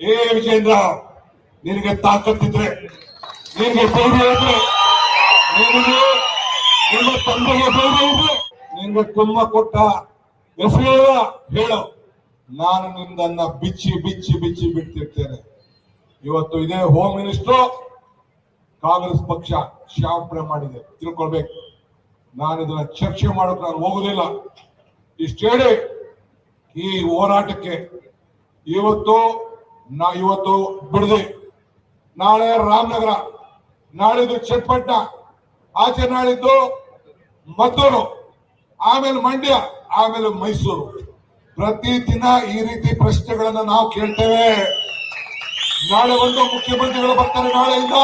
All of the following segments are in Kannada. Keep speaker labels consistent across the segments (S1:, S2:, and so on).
S1: ಏ ವಿಜೇಂದ್ರ ನಿನಗೆ ತಾಕತ್ತಿದ್ರೆ ನಿನಗೆ ಧೈರ್ಯ ಇದ್ರೆ ನಿಮ್ಮ ತಂದೆಗೆ ಧೈರ್ಯ ಇದ್ರೆ ನಿನ್ಗೆ ತುಂಬ ಕೊಟ್ಟ ಹೆಸರು ಹೇಳು. ನಾನು ನಿಮ್ದನ್ನ ಬಿಚ್ಚಿ ಬಿಚ್ಚಿ ಬಿಚ್ಚಿ ಬಿಡ್ತಿರ್ತೇನೆ ಇವತ್ತು ಇದೇ ಹೋಮ್ ಮಿನಿಸ್ಟರ್ ಕಾಂಗ್ರೆಸ್ ಪಕ್ಷ ಕ್ಷಾಪನೆ ಮಾಡಿದೆ ತಿಳ್ಕೊಳ್ಬೇಕು. ನಾನು ಇದನ್ನ ಚರ್ಚೆ ಮಾಡೋಕೆ ನಾನು ಹೋಗುದಿಲ್ಲ. ಇಷ್ಟು ಹೇಳಿ ಈ ಹೋರಾಟಕ್ಕೆ ಇವತ್ತು ನಾ ಇವತ್ತು ಬಿಡದೆ. ನಾಳೆ ರಾಮನಗರ, ನಾಳಿದ್ದು ಚಟ್ಪಟ್ಟ ಆಚೆ ನಾಳಿದ್ದು ಮದ್ದೂರು, ಆಮೇಲೆ ಮಂಡ್ಯ, ಆಮೇಲೆ ಮೈಸೂರು. ಪ್ರತಿ ದಿನ ಈ ರೀತಿ ಪ್ರಶ್ನೆಗಳನ್ನ ನಾವು ಕೇಳ್ತೇವೆ. ನಾಳೆ ಒಂದು ಮುಖ್ಯಮಂತ್ರಿಗಳು ಬರ್ತಾರೆ ನಾಳೆಯಿಂದ.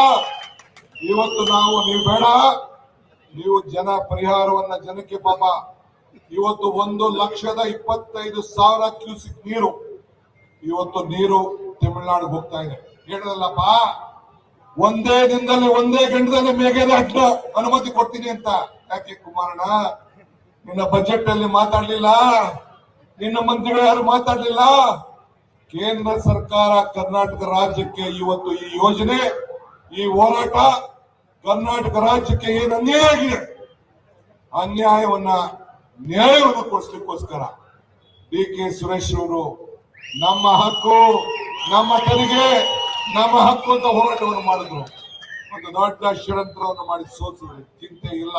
S1: ಇವತ್ತು ನಾವು, ನೀವು ಬೇಡ. ನೀವು ಜನ ಪರಿಹಾರವನ್ನ ಜನಕ್ಕೆ ಪಾಪ. ಇವತ್ತು ಒಂದು ಲಕ್ಷದ ಇಪ್ಪತ್ತೈದು ಸಾವಿರ ಕ್ಯೂಸಿಕ್ ನೀರು. ಇವತ್ತು ನೀರು ತಮಿಳುನಾಡಿಗೆ ಹೋಗ್ತಾ ಇದೆ. ಹೇಳಲ್ಲಪ್ಪ ಒಂದೇ ದಿನದಲ್ಲಿ ಒಂದೇ ಗಂಟೆದಲ್ಲಿ ಮೇಘದಾಟ ಅನುಮತಿ ಕೊಡ್ತೀನಿ ಅಂತ. ಯಾಕೆ ಕುಮಾರಣ್ಣ? ನಿನ್ನ ಬಜೆಟ್ ಅಲ್ಲಿ ಮಾತಾಡ್ಲಿಲ್ಲ? ನಿನ್ನ ಮಂತ್ರಿಗಳು ಯಾರು ಮಾತಾಡ್ಲಿಲ್ಲ? ಕೇಂದ್ರ ಸರ್ಕಾರ ಕರ್ನಾಟಕ ರಾಜ್ಯಕ್ಕೆ ಇವತ್ತು ಈ ಯೋಜನೆ, ಈ ಹೋರಾಟ ಕರ್ನಾಟಕ ರಾಜ್ಯಕ್ಕೆ ಏನು ಅನ್ಯಾಯ ಆಗಿದೆ? ಅನ್ಯಾಯವನ್ನ ನ್ಯಾಯವನ್ನು ಕೊಡಿಸ್ಲಿಕ್ಕೋಸ್ಕರ ಡಿ ಕೆ ಸುರೇಶ್ ಅವರು ನಮ್ಮ ಹಕ್ಕು. ನಮ್ಮ ತೆರಿಗೆ ನಮ್ಮ ಹಕ್ಕು ಅಂತ ಹೋರಾಟವನ್ನು ಮಾಡಿದ್ರು. ಒಂದು ದೊಡ್ಡ ಷಡ್ಯಂತ್ರವನ್ನು ಮಾಡಿ ಸೋತಿದ್ರು ಚಿಂತೆ ಇಲ್ಲ.